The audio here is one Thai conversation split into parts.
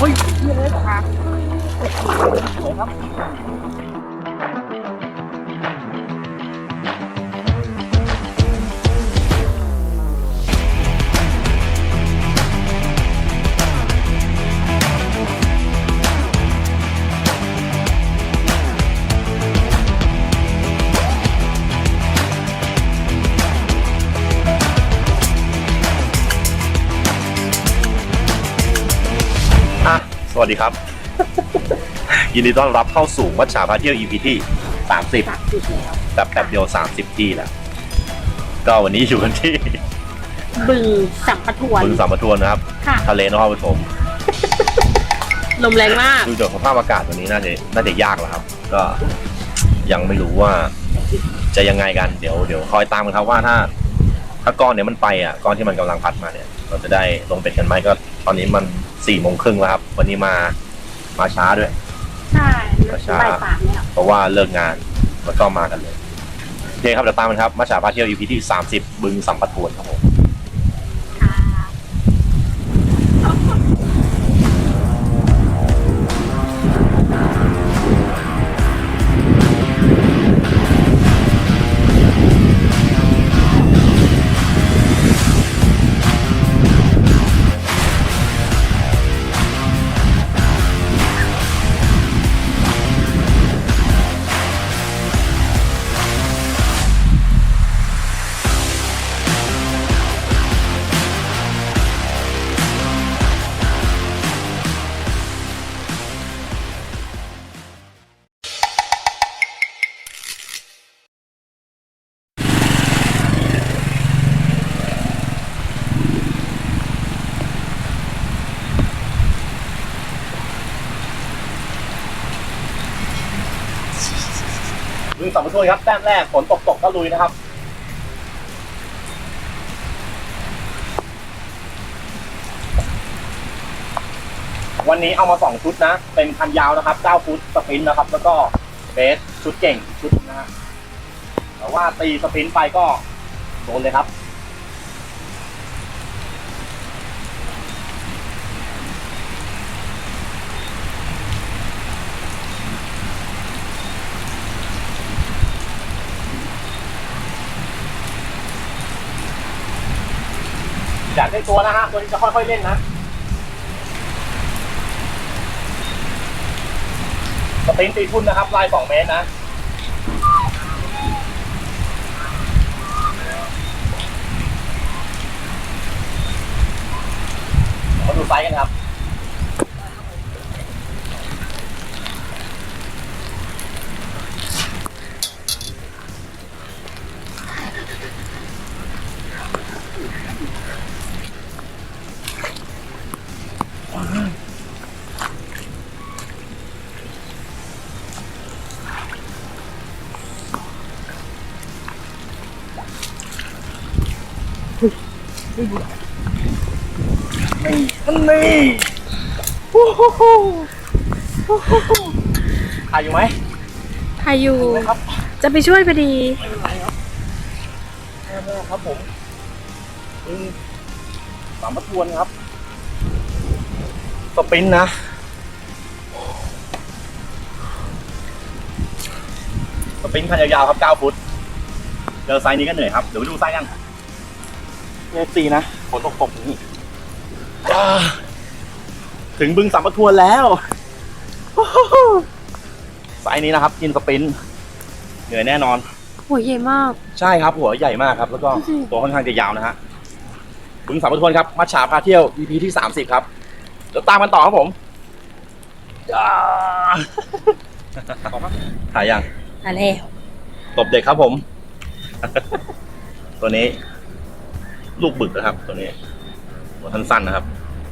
เฮ้ยเรื่องอะไรตกมาครับ สวัสดีครับ ยินดีต้อนรับเข้าสู่วัดฉาพาเที่ยว EP ที่ 30สามสิบแล้วแบบแบบเดียว 30 ที่แล้วก็วันนี้อยู่กันที่บึงสัมปทวนบึงสามปทวนนะครับ ค่ะ ทะเลนครปฐมลมแรงมาก ดูจากสภาพอากาศวันนี้น่าจะน่าจะยากแล้วครับ ก็ยังไม่รู้ว่าจะยังไงกันเดี๋ยวเดี๋ยวคอยตามกันครับว่าถ้า ถ้าก้อนเนี้ยมันไปอะก้อนที่มันกำลังพัดมาเนี่ย เราจะได้ลงเป็ดกันไหมก็ ตอนนี้มันสี่โมงครึ่งแล้วครับ วันนี้มามาช้าด้วย ใช่ช้าบ่ายสามแล้วเพราะว่าเลิกงานแล้วก็มากันเลยโอเคครับเดี๋ยวตามกันครับมาฉาพาเที่ยว EP ที่ 30 บึงสัมปทวนครับผม สัมปทวยครับแต้มแรกฝนตกตกก็ลุยนะครับวันนี้เอามาสองชุดนะ เป็นคันยาวนะครับเก้าฟุตสปินนะครับ แล้วก็เบสชุดเก่งชุดนะฮะแต่ว่าตีสปินไปก็โดนเลยครับ ได้ตัวนะฮะ ตัวนี้จะค่อยๆเล่นนะสปรินตีทุนนะครับลายสองเมตรนะมาดูไซส์กันครับ นี่นี่โอ้โหถ่ายอยู่ไหมพายุครับจะไปช่วยพอดีไม่เป็นไรครับไม่เป็นไรครับผมอืมสามประทวนครับ สปรินต์นะ สปรินต์คันยาวๆครับ 9 ฟุต เจอไซส์นี้ก็เหนื่อยครับ เดี๋ยวไปดูไซส์กัน เอซีนะฝนตกตกอย่างนี้อ่าถึงบึงสามประทวนแล้วโอ้โหไซส์นี้นะครับกินสปรินต์เหนื่อยแน่นอน หัวใหญ่มาก ใช่ครับหัวใหญ่มากครับ แล้วก็ดูสิตัวค่อนข้างจะยาวนะฮะบึงสามประทวนครับมัชฉาพาเที่ยว EP ที่30ครับเดี๋ยวตามกันต่อครับผมอ่าถ่ายยังอะไรตบเด็กครับผม ตัวนี้ ลูกบึกนะครับ ตัวนี้หัวสั้นๆนะครับ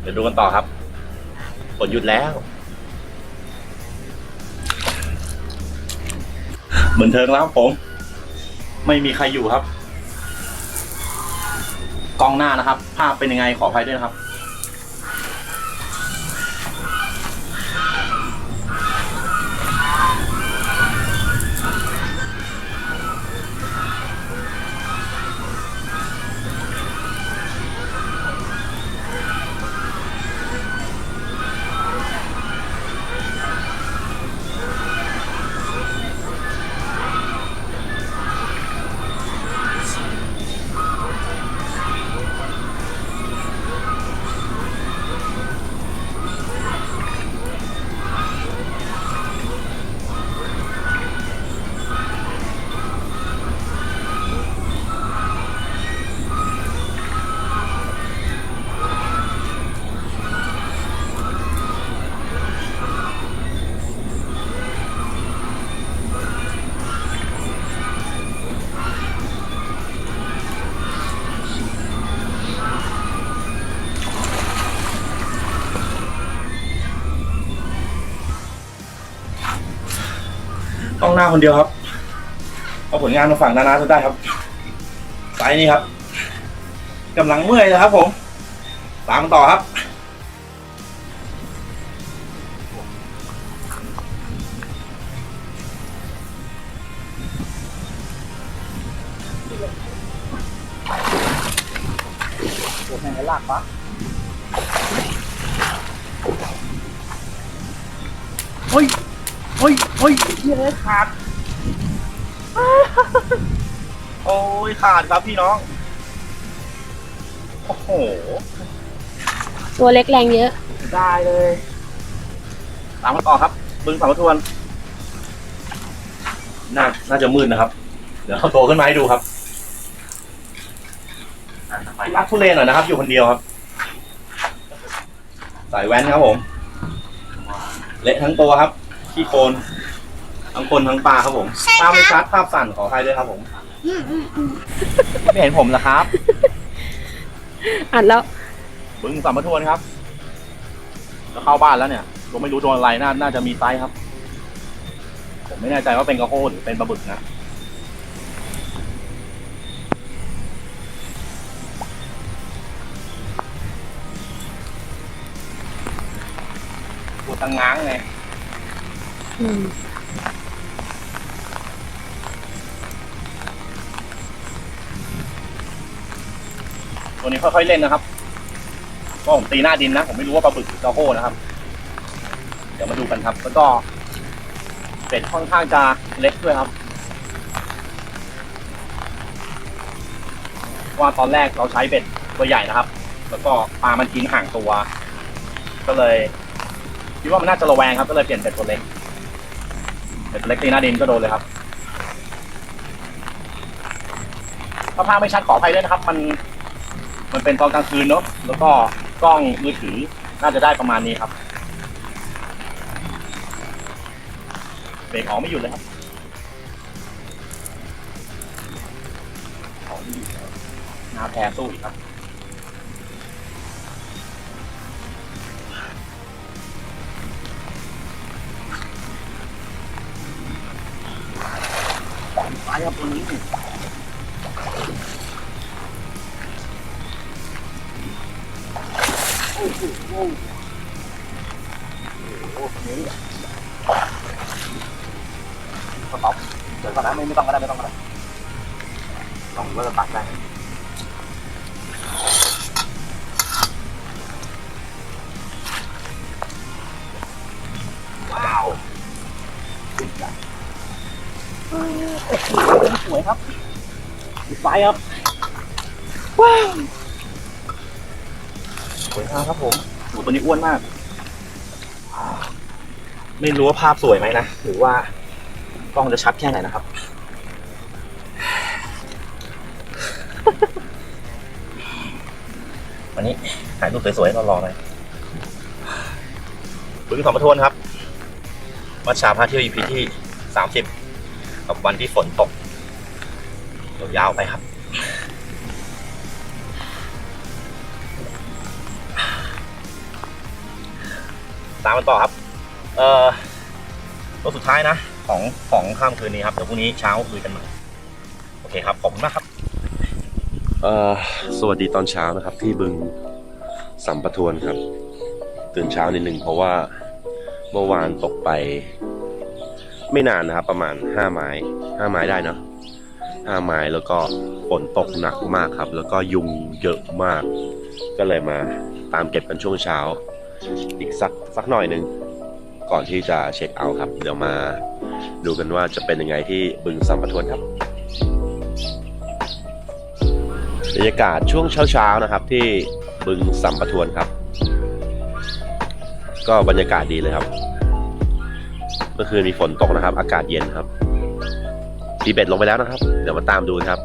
เดี๋ยวดูกันต่อครับฝนหยุดแล้ว เหมือนเทิงแล้วครับผม ไม่มีใครอยู่ครับ กล้องหน้านะครับ ภาพเป็นยังไงขออภัยด้วยนะครับ ต้องหน้าคนเดียวครับเอาผลงานมาฝากนานาจะได้ครับสายนี้ครับกำลังเมื่อยนะครับ ผมตามต่อครับปวดแม่งลากปะเฮ้ย เฮ้ยเฮ้ยเฮียเลยขาด โอ้ยขาดครับพี่น้อง โอ้โห ตัวเล็กแรงเยอะ ได้เลย ตามมาต่อครับ บึงสามทวน น่า น่าจะมืดนะครับ เดี๋ยวเอาตัวขึ้นมาให้ดูครับรักทุเรนหน่อยนะครับ อยู่คนเดียวครับ สายแว้นครับผม เละทั้งตัวครับ ขี้โคลนทั้งคนทั้งปลาครับผมภาพไม่ชัดภาพสั่นขออภัยด้วยครับผมไม่เห็นผมเหรอครับอัดแล้ว บึงสามทวนครับจะเข้าบ้านแล้วเนี่ยก็ไม่รู้โดนอะไรน่าน่าจะมีไซส์ครับ ผมไม่แน่ใจว่าเป็นกระโฮหรือเป็นปลาบึกนะตัวตังง้างไงอืม ตัวนี้ค่อยๆเล่นนะครับก็ผมตีหน้าดินนะ ผมไม่รู้ว่าปลาบึกหรือกระโฮนะครับ เดี๋ยวมาดูกันครับ แล้วก็เป็ดค่อนข้างจะเล็กด้วยครับ ว่าตอนแรกเราใช้เบ็ดตัวใหญ่นะครับ แล้วก็ปลามันทิ้งห่างตัว ก็เลยคิดว่ามันน่าจะระแวงครับ ก็เลยเปลี่ยนเป็ดตัวเล็ก เป็ดตัวเล็กตีหน้าดินก็โดนเลยครับถ้าภาพไม่ชัดขออภัยด้วยนะครับ มัน มันเป็นตอนกลางคืนเนาะแล้วก็กล้องมือถือน่าจะได้ประมาณนี้ครับเบรกออกไม่หยุดเลยครับออกไม่หยุดหน้าแพรสู้อีกครับ ไปครับตัวนี้โอ้โหโอ้โห ครับดีไซน์ครับว้าวสวยมากครับผมโอ้ตัวนี้อ้วนมาก ไม่รู้ว่าภาพสวยไหมนะหรือว่ากล้องจะชัดแค่ไหนนะครับ วันนี้ถ่ายรูปสวยๆรอๆเลยบึงสองประทวนครับวัดชาพาเที่ยว EP ที่สามสิบกับวันที่ฝนตก ยาวไปครับ ตามกันต่อครับ เอ่อตัวสุดท้ายนะ ของของค่ำคืนนี้ครับ เดี๋ยวพรุ่งนี้เช้าคุยกันใหม่โอเคครับ ขอบคุณมากครับ เอ่อ สวัสดีตอนเช้านะครับ ที่บึงสัมปทวนครับ ตื่นเช้านิดหนึ่งเพราะว่าเมื่อวานตกไป ไม่นานนะครับ ประมาณห้าไม้ห้าไม้ได้เนาะ ห้าไม้แล้วก็ฝนตกหนักมากครับ แล้วก็ยุงเยอะมาก ก็เลยมาตามเก็บกันช่วงเช้า อีกสักสักหน่อยหนึ่งก่อนที่จะเช็คเอาท์ครับ เดี๋ยวมาดูกันว่าจะเป็นยังไงที่บึงสัมปทวนครับบรรยากาศช่วงเช้าๆนะครับ ที่บึงสัมปทวนครับ ก็บรรยากาศดีเลยครับ เมื่อคืนมีฝนตกนะครับ อากาศเย็นครับ ตีเบ็ดลงไปแล้วนะครับ เดี๋ยวมาตามดูครับ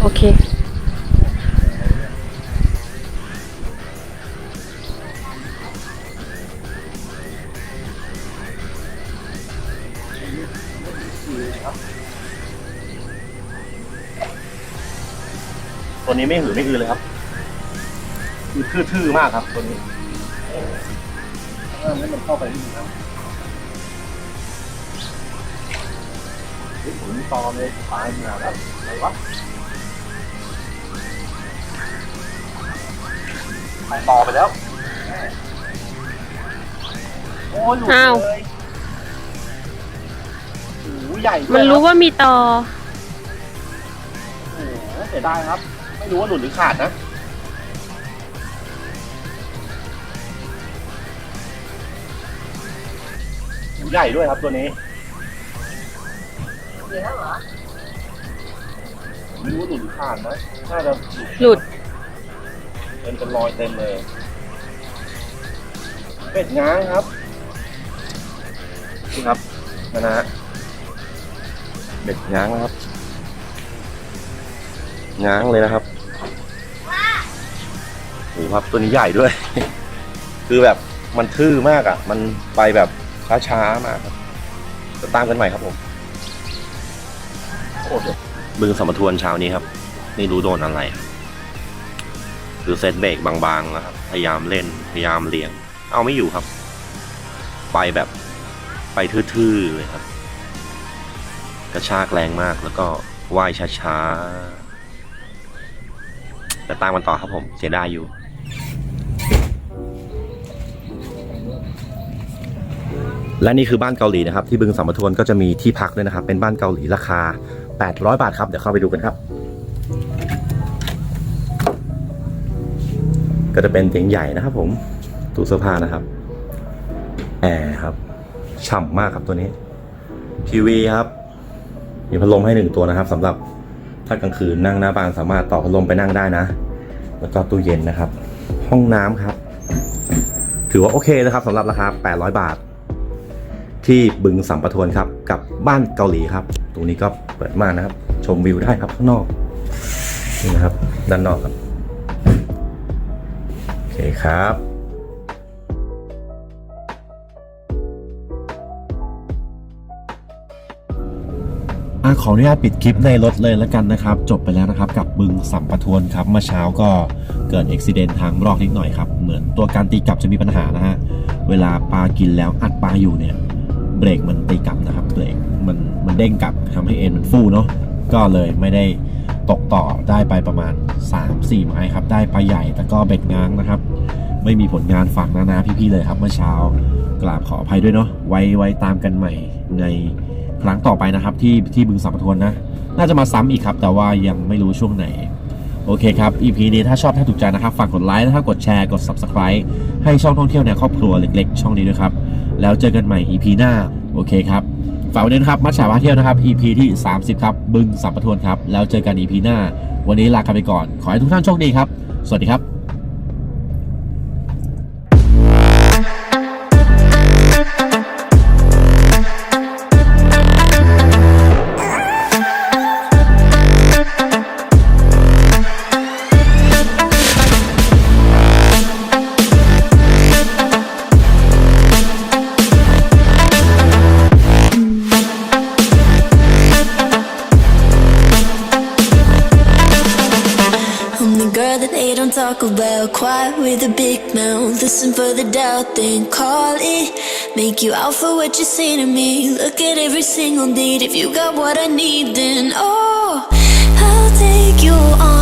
โอเค นี้ไม่หือไม่อือเลยครับคือทื่อๆมากครับตัวนี้เออให้มันเข้าไปนิดนึงครับเฮ้ยผมมีตอเลยตายมาแล้วอะไรวะไปต่อไปแล้ว โอ้ยหลุดอ้าว เลยโอ้โหใหญ่ด้วยมันรู้คบว่ามีตอโอ้โหเสียดายครับ ไม่รู้ว่าหลุดหรือขาดนะใหญ่ด้วยครับตัวนี้ไม่รู้ว่าหลุดหรือขาดนะน่าจะหลุดเป็นเป็นรอยเต็มเลย เป็ดง้างครับนี่ครับนะนะฮะเป็ดง้างนะครับง้างเลยนะครับโอ้โห ครับตัวนี้ใหญ่ด้วย คือแบบมันทื่อมากอะ มันไปแบบช้าๆมากครับจะตามกันใหม่ครับผมโอ้โหบึงสมทวนเช้านี้ครับไม่รู้โดนอะไร คือเซตเบรกบางๆนะครับ พยายามเล่นพยายามเลี้ยง เอาไม่อยู่ครับ ไปแบบไปทื่อๆเลยครับ กระชากแรงมากแล้วก็ว่ายช้าๆแต่ตามกันต่อครับผมเสียดายอยู่ และนี่คือบ้านเกาหลีนะครับ ที่บึงสัมปทวนก็จะมีที่พักด้วยนะครับ เป็นบ้านเกาหลีราคา 800 บาทครับ เดี๋ยวเข้าไปดูกันครับ ก็จะเป็นเตียงใหญ่นะครับ ผมตู้เสื้อผ้านะครับแอร์ครับฉ่ำมากครับตัวนี้ทีวีครับ มีพัดลมให้หนึ่งตัวนะครับสำหรับถ้ากลางคืนนั่งหน้าบ้านสามารถต่อพัดลมไปนั่งได้นะ แล้วก็ตู้เย็นนะครับ ห้องน้ำครับ ถือว่าโอเคนะครับสำหรับราคา 800 บาท ที่บึงสัมปทวนครับ กับบ้านเกาหลีครับ ตรงนี้ก็เปิดมากนะครับ ชมวิวได้ครับข้างนอกนี่นะครับ ด้านนอกครับ โอเคครับ ขออนุญาตปิดคลิปในรถเลยแล้วกันนะครับ จบไปแล้วนะครับ กับบึงสัมปทวนครับเมื่อเช้าก็เกิดอุบิเหตุทางรอกนิดหน่อยครับ เหมือนตัวการตีกลับจะมีปัญหานะฮะเวลาปลากินแล้วอัดปลาอยู่เนี่ย เบรกมันตีกลับนะครับเบรกมันมันเด้งกลับทำให้เอ็นมันฟูเนาะก็เลยไม่ได้ตกต่อได้ไปประมาณ 3-4 ไม้ครับ ได้ปลาใหญ่แต่ก็เบ็ดง้างนะครับ ไม่มีผลงานฝากนานาพี่ๆเลยครับเมื่อเช้ากราบขออภัยด้วยเนาะไว้ไว้ตามกันใหม่ใน ครั้งต่อไปนะครับ ที่ที่บึงสัมปทวนนะ น่าจะมาซ้ำอีกครับ แต่ว่ายังไม่รู้ช่วงไหน โอเคครับ EP นี้ถ้าชอบถ้าถูกใจนะครับ ฝากกดไลค์นะครับกดแชร์กด Subscribe ให้ช่องท่องเที่ยวในครอบครัวเล็ก ๆ ช่องนี้ด้วยครับ แล้วเจอกันใหม่ EP หน้าโอเคครับฝากไว้ด้วยนะครับมัชฉาพาเที่ยวนะครับ EP ที่ 30 ครับ บึงสัมปทวนครับ แล้วเจอกัน EP หน้า วันนี้ลากันไปก่อน ขอให้ทุกท่านโชคดีครับ สวัสดีครับ about. Quiet with a big mouth. Listen for the doubt, then call it. Make you out for what you say to me. Look at every single need. If you got what I need, then oh, I'll take you on.